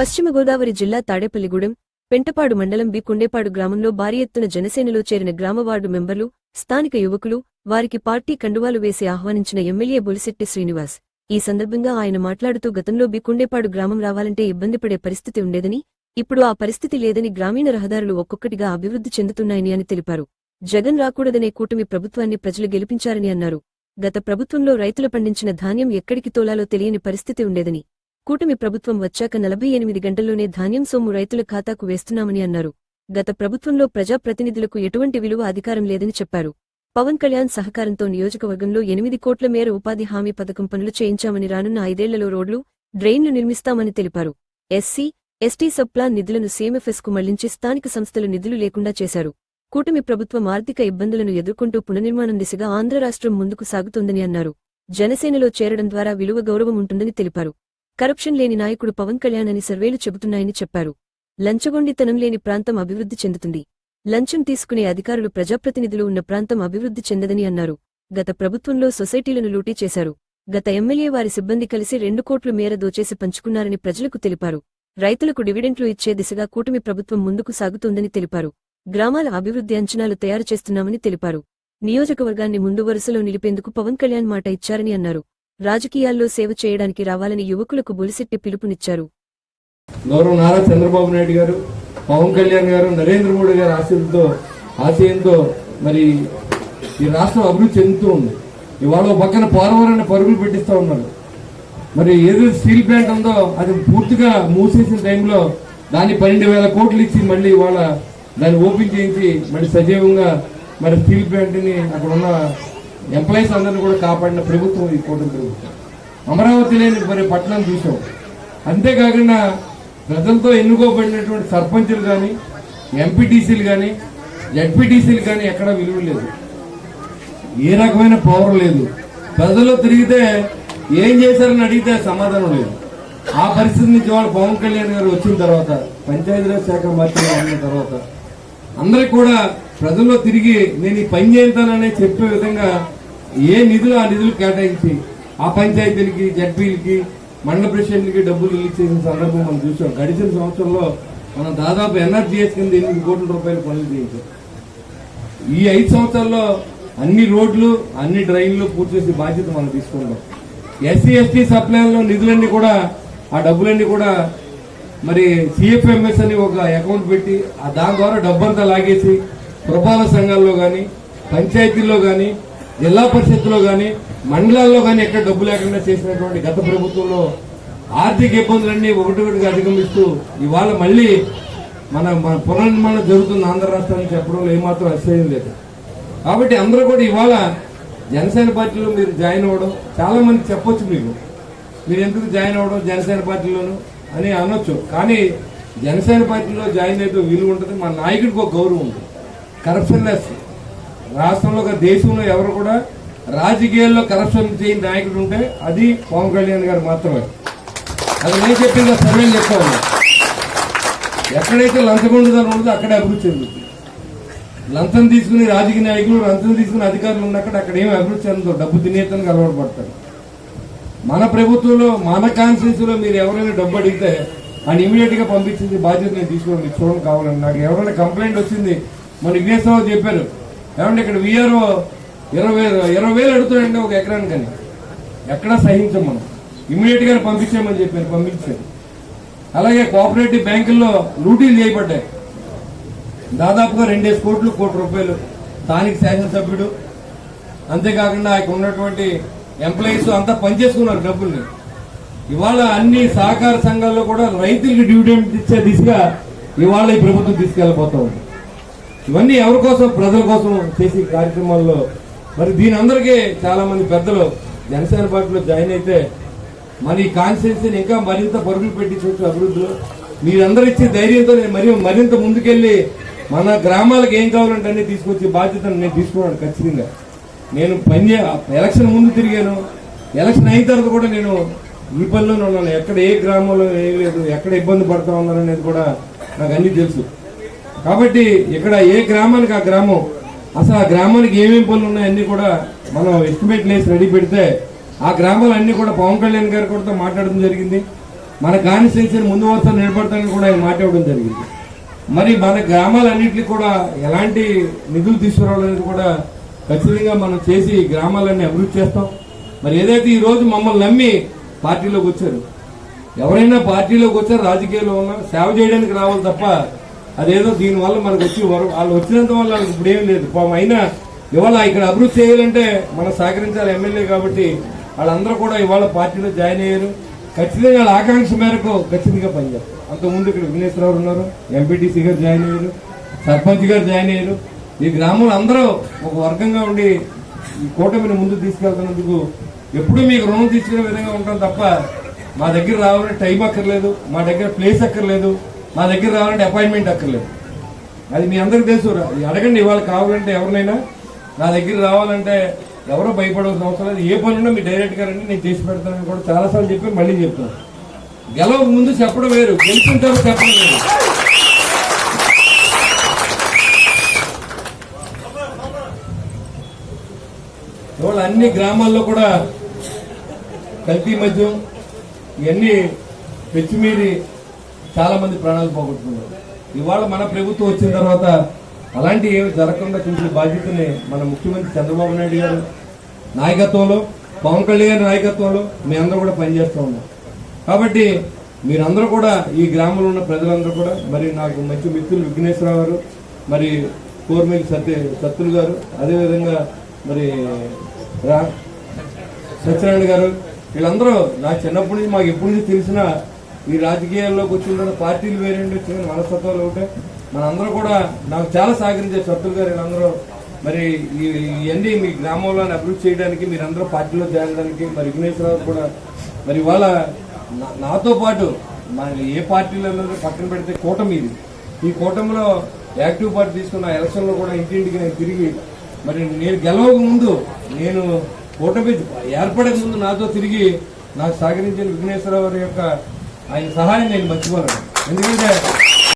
పశ్చిమ గోదావరి జిల్లా తాడేపల్లిగూడెం పెంటపాడు మండలం బి కుండేపాడు గ్రామంలో భారీ ఎత్తున జనసేనలో చేరిన గ్రామ వార్డు మెంబర్లు స్థానిక యువకులు వారికి పార్టీ కండువాలు వేసి ఆహ్వానించిన ఎమ్మెల్యే బొలిశెట్టి శ్రీనివాస్. ఈ సందర్భంగా ఆయన మాట్లాడుతూ గతంలో బి కుండేపాడు గ్రామం రావాలంటే ఇబ్బంది పడే పరిస్థితి ఉండేదని ఇప్పుడు ఆ పరిస్థితి లేదని గ్రామీణ రహదారులు ఒక్కొక్కటిగా అభివృద్ధి చెందుతున్నాయని అని తెలిపారు. జగన్ రాకూడదనే కూటమి ప్రభుత్వాన్ని ప్రజలు గెలిపించారని అన్నారు. గత ప్రభుత్వంలో రైతులు పండించిన ధాన్యం ఎక్కడికి తోలాలో తెలియని పరిస్థితి ఉండేదని కూటమి ప్రభుత్వం వచ్చాక నలభై ఎనిమిది గంటల్లోనే ధాన్యం సొమ్ము రైతుల ఖాతాకు వేస్తున్నామని అన్నారు. గత ప్రభుత్వంలో ప్రజాప్రతినిధులకు ఎటువంటి విలువ అధికారం లేదని చెప్పారు. పవన్ కళ్యాణ్ సహకారంతో నియోజకవర్గంలో ఎనిమిది కోట్ల మేర ఉపాధి హామీ పథకం పనులు చేయించామని రానున్న ఐదేళ్ళలో రోడ్లు డ్రైన్లు నిర్మిస్తామని తెలిపారు. ఎస్సీ ఎస్టీ సబ్ప్లాన్ నిధులను సీఎంఎఫ్ఎస్కు మళ్ళించి స్థానిక సంస్థలు నిధులు లేకుండా చేశారు. కూటమి ప్రభుత్వం ఆర్థిక ఇబ్బందులను ఎదుర్కొంటూ పునర్నిర్మాణం దిశగా ఆంధ్ర రాష్ట్రం ముందుకు సాగుతోందని అన్నారు. జనసేనలో చేరడం ద్వారా విలువ గౌరవం ఉంటుందని తెలిపారు. కరప్షన్ లేని నాయకుడు పవన్ కళ్యాణ్ అని సర్వేలు చెబుతున్నాయని చెప్పారు. లంచగొండితనం లేని ప్రాంతం అభివృద్ధి చెందుతుంది. లంచం తీసుకునే అధికారులు ప్రజాప్రతినిధులు ఉన్న ప్రాంతం అభివృద్ధి చెందదని అన్నారు. గత ప్రభుత్వంలో సొసైటీలను లూటీ చేశారు. గత ఎమ్మెల్యే వారి సిబ్బంది కలిసి రెండు కోట్లు మేర దోచేసి పంచుకున్నారని ప్రజలకు తెలిపారు. రైతులకు డివిడెంట్లు ఇచ్చే దిశగా కూటమి ప్రభుత్వం ముందుకు సాగుతోందని తెలిపారు. గ్రామాల అభివృద్ధి అంచనాలు తయారు చేస్తున్నామని తెలిపారు. నియోజకవర్గాన్ని ముందు వరుసలో నిలిపేందుకు పవన్ కళ్యాణ్ మాట ఇచ్చారని అన్నారు. రాజకీయాల్లో సేవ చేయడానికి రావాలని యువకులకు బొలిసెట్టి పిలుపునిచ్చారు. గౌరవ నారా చంద్రబాబు నాయుడు గారు పవన్ కళ్యాణ్ గారు నరేంద్ర మోడీ గారి ఆశయంతో ఆశయంతో మరి ఈ రాష్ట్రం అభివృద్ధి చెందుతూ ఉంది. ఇవాళ పక్కన పోలవరాన్ని పరుగులు పెట్టిస్తూ ఉన్నారు. మరి ఏదో స్టీల్ ప్లాంట్ ఉందో అది పూర్తిగా మూసేసిన టైంలో దాన్ని పన్నెండు వేల కోట్లు ఇచ్చి మళ్ళీ ఇవాళ దాన్ని ఓపెన్ చేయించి మళ్ళీ సజీవంగా మరి స్టీల్ ప్లాంట్ని అక్కడ ఉన్న ఎంప్లాయీస్ అందరిని కూడా కాపాడిన ప్రభుత్వం ఈ కూటమి ప్రభుత్వం అమరావతి లేని మరి పట్టణం చూసాం. అంతేకాకుండా ప్రజలతో ఎన్నుకోబడినటువంటి సర్పంచులు కానీ ఎంపీటీసీలు కానీ జడ్పీటీసీలు కానీ ఎక్కడా విలువ లేదు. ఏ రకమైన పవర్ లేదు. ప్రజల్లో తిరిగితే ఏం చేశారని అడిగితే సమాధానం లేదు. ఆ పరిస్థితి నుంచి వాళ్ళు పవన్ కళ్యాణ్ గారు వచ్చిన తర్వాత పంచాయతీరాజ్ శాఖ మంత్రి అయిన తర్వాత అందరికి కూడా ప్రజల్లో తిరిగి నేను ఈ పని చేస్తాననే చెప్పే విధంగా ఏ నిధులు ఆ నిధులు కేటాయించి ఆ పంచాయతీలకి జడ్పీలకి మండల ప్రెసిడెంట్లకి డబ్బులు రిలీజ్ చేసిన సందర్భం మనం చూసాం. గడిచిన సంవత్సరంలో మనం దాదాపు ఎన్ఆర్జీఎస్ కింద ఎనిమిది కోట్ల రూపాయలు పనులు చేయించాం. ఈ ఐదు సంవత్సరాల్లో అన్ని రోడ్లు అన్ని డ్రైన్లు పూర్తి చేసే బాధ్యత మనం తీసుకుంటాం ఎస్సీ ఎస్టీ సప్లైలో నిధులన్నీ కూడా ఆ డబ్బులన్నీ కూడా మరి సిఎఫ్ఎంఎస్ అని ఒక అకౌంట్ పెట్టి ఆ దాని ద్వారా డబ్బంతా లాగేసి పురపాలక సంఘాల్లో కానీ పంచాయతీల్లో కానీ జిల్లా పరిషత్తులో కానీ మండలాల్లో కానీ ఎక్కడ డబ్బు లేకుండా చేసినటువంటి గత ప్రభుత్వంలో ఆర్థిక ఇబ్బందులన్నీ ఒకటి ఒకటిగా అధిగమిస్తూ ఇవాళ మళ్ళీ మన మన పునర్నిర్మాణం జరుగుతుంది ఆంధ్ర రాష్ట్రానికి చెప్పడంలో ఏమాత్రం అతిశయం లేదు. కాబట్టి అందరూ కూడా ఇవాళ జనసేన పార్టీలో మీరు జాయిన్ అవ్వడం చాలా మంది చెప్పొచ్చు మీకు. మీరు ఎందుకు జాయిన్ అవ్వడం జనసేన పార్టీలోను అని అనొచ్చు. కానీ జనసేన పార్టీలో జాయిన్ అయితే విలువ ఉంటుంది మా నాయకుడికి ఒక గౌరవం ఉంటుంది. Corruption less. రాష్ట్రంలో ఒక దేశంలో ఎవరు కూడా రాజకీయాల్లో కరప్షన్ చేయని నాయకుడు ఉంటే అది పవన్ కళ్యాణ్ గారు మాత్రమే. అది నేను చెప్పింది సర్వేలు చెప్తా ఉన్నా. ఎక్కడైతే లంచగొండుదనం ఉండదో అక్కడే అభివృద్ధి చెందుతుంది. లంచం తీసుకుని రాజకీయ నాయకులు లంచం తీసుకుని అధికారులు ఉన్నక్కడ అక్కడ ఏమి అభివృద్ధి చెందదు డబ్బు తినేతనికి అలవాటు పడతారు మన ప్రభుత్వంలో మన కాన్స్టిట్యూన్సీలో లో మీరు ఎవరైనా డబ్బు అడిగితే అని ఇమీడియట్గా పంపించింది బాధ్యత నేను తీసుకోండి మీరు చూడండి కావాలని. నాకు ఎవరైనా కంప్లైంట్ వచ్చింది మన విఘ్నేశ్వరరావు చెప్పారు ఏమంటే ఇక్కడ విఆర్ఓ ఇరవై ఇరవై వేలు అడుగుతాడండి ఒక ఎకరానికి అని ఎక్కడా సహించం మనం. ఇమీడియట్ పంపించామని చెప్పారు పంపించారు. అలాగే కోఆపరేటివ్ బ్యాంకుల్లో లూటీలు చేయబడ్డాయి. దాదాపుగా రెండేసి కోట్లు కోటి రూపాయలు స్థానిక శాసనసభ్యుడు. అంతేకాకుండా ఆయన ఉన్నటువంటి ఎంప్లాయీస్ అంతా పనిచేసుకున్నారు డబ్బుల్ని. ఇవాళ అన్ని సహకార సంఘాల్లో కూడా రైతులకు డివిడెంట్ ఇచ్చే దిశగా ఇవాళ ఈ ప్రభుత్వం తీసుకెళ్ళిపోతా ఉంది. ఇవన్నీ ఎవరి కోసం? ప్రజల కోసం చేసే కార్యక్రమాల్లో. మరి దీని అందరికీ చాలా మంది పెద్దలు జనసేన పార్టీలో జాయిన్ అయితే మన ఈ కాన్స్టిట్యూన్సీని ఇంకా మరింత పరుగులు పెట్టించవచ్చు అభివృద్ధిలో మీరందరూ ఇచ్చే ధైర్యంతో నేను మరి మరింత ముందుకెళ్ళి మన గ్రామాలకు ఏం కావాలంటే అన్ని తీసుకొచ్చే బాధ్యతను నేను తీసుకున్నాను ఖచ్చితంగా. నేను పని ఎలక్షన్ ముందు తిరిగాను. ఎలక్షన్ అయిన తర్వాత కూడా నేను ఈ పనిలోనే ఉన్నాను. ఎక్కడ ఏ గ్రామంలో ఏం లేదు ఎక్కడ ఇబ్బంది పడతా ఉన్నాను అనేది కూడా నాకు అన్ని తెలుసు. కాబట్టి ఇక్కడ ఏ గ్రామానికి ఆ గ్రామం? అసలు ఆ గ్రామానికి ఏమేమి పనులు ఉన్నాయన్నీ కూడా మనం ఎస్టిమేట్ వేసి రెడీ పెడితే ఆ గ్రామాలన్నీ కూడా పవన్ కళ్యాణ్ గారు కూడా మాట్లాడడం జరిగింది. మన కాన్స్టిట్యూన్సీని ముందు వరుస నిలబడతానని కూడా ఆయన మాట్లాడడం జరిగింది. మరి మన గ్రామాలన్నింటినీ కూడా ఎలాంటి నిధులు తీసుకురావాలనేది కూడా ఖచ్చితంగా మనం చేసి గ్రామాలన్నీ అభివృద్ధి చేస్తాం. మరి ఏదైతే ఈరోజు మమ్మల్ని నమ్మి పార్టీలోకి వచ్చారు ఎవరైనా పార్టీలోకి వచ్చారు రాజకీయాల్లో ఉన్నా సేవ చేయడానికి రావాలి తప్ప అదేదో దీనివల్ల మనకు వచ్చి వాళ్ళు వచ్చినంత వల్ల వాళ్ళకి ఇప్పుడు ఏం లేదు. పాపం అయినా ఇవాళ ఇక్కడ అభివృద్ధి చేయాలంటే మనం సహకరించాలి ఎమ్మెల్యే కాబట్టి వాళ్ళందరూ కూడా ఇవాళ పార్టీలో జాయిన్ అయ్యారు. ఖచ్చితంగా వాళ్ళ ఆకాంక్ష మేరకు ఖచ్చితంగా పనిచేస్తారు. అంతకుముందు ఇక్కడ విఘ్నేశ్వరరావు ఉన్నారు ఎంపీటీసీ గారు జాయిన్ అయ్యారు సర్పంచ్ గారు జాయిన్ అయ్యారు. ఈ గ్రామంలో అందరూ ఒక వర్గంగా ఉండి ఈ కూటమిని ముందు తీసుకెళ్తున్నందుకు ఎప్పుడూ మీకు రుణం తీసుకునే విధంగా ఉంటాం తప్ప మా దగ్గర రావాలంటే టైం అక్కర్లేదు మా దగ్గర ప్లేస్ అక్కర్లేదు. మా దగ్గర రావాలంటే అపాయింట్మెంట్ అక్కర్లేదు. అది మీ అందరికి తెలుసు. అడగండి ఇవాళ కావాలంటే ఎవరినైనా. నా దగ్గర రావాలంటే ఎవరో భయపడవలసిన అవసరం లేదు. ఏ పని ఉన్నా మీరు డైరెక్ట్గా రండి నేను చేసి పెడతానని కూడా చాలాసార్లు చెప్పి మళ్ళీ చెప్తాను గెలవక ముందు చెప్పడం వేరు గెలుచుంటారు చెప్పడం వేరు. ఇవాళ అన్ని గ్రామాల్లో కూడా కల్తీ మద్యం ఇవన్నీ పెచ్చిమీరి చాలా మంది ప్రాణాలు పోగొట్టుకున్నారు. ఇవాళ మన ప్రభుత్వం వచ్చిన తర్వాత అలాంటి ఏమి జరగకుండా చూసిన బాధ్యతని మన ముఖ్యమంత్రి చంద్రబాబు నాయుడు గారు. నాయకత్వంలో పవన్ కళ్యాణ్ నాయకత్వంలో మీ అందరూ కూడా పనిచేస్తూ ఉన్నాం కాబట్టి మీరందరూ కూడా ఈ గ్రామంలో ఉన్న ప్రజలందరూ కూడా మరి నాకు మంచి మిత్రులు విఘ్నేశ్వరరావు గారు మరి కోర్మిల్ సత్య సత్తులు గారు అదేవిధంగా మరి రా సత్యనారాయణ గారు వీళ్ళందరూ నా చిన్నప్పటి నుంచి మాకు ఎప్పటి నుంచి తెలిసిన ఈ రాజకీయాల్లోకి వచ్చిన పార్టీలు వేరేండి వచ్చిన మనస్తత్వాలు ఒకటే. మనందరూ కూడా నాకు చాలా సహకరించారు సత్తులు గారు వీళ్ళందరూ. మరి ఈ- ఇవన్నీ మీ గ్రామంలో అభివృద్ధి చేయడానికి మీరందరూ పార్టీలో చేరడానికి మరి విఘ్నేశ్వరరావు కూడా. మరి ఇవాళ నా- నాతో పాటు మన ఏ పార్టీలో ఉన్నదో పక్కన పెడితే కూటమి ఇది. ఈ కూటమిలో యాక్టివ్ పార్టీ తీసుకున్న ఎలక్షన్లో కూడా ఇంటింటికి నేను తిరిగి మరి నేను గెలవక ముందు నేను కూటమి ఏర్పడక ముందు నాతో తిరిగి నాకు సహకరించిన విఘ్నేశ్వరరావు యొక్క ఆయన సహాయం నేను మర్చిపోలేను ఎందుకంటే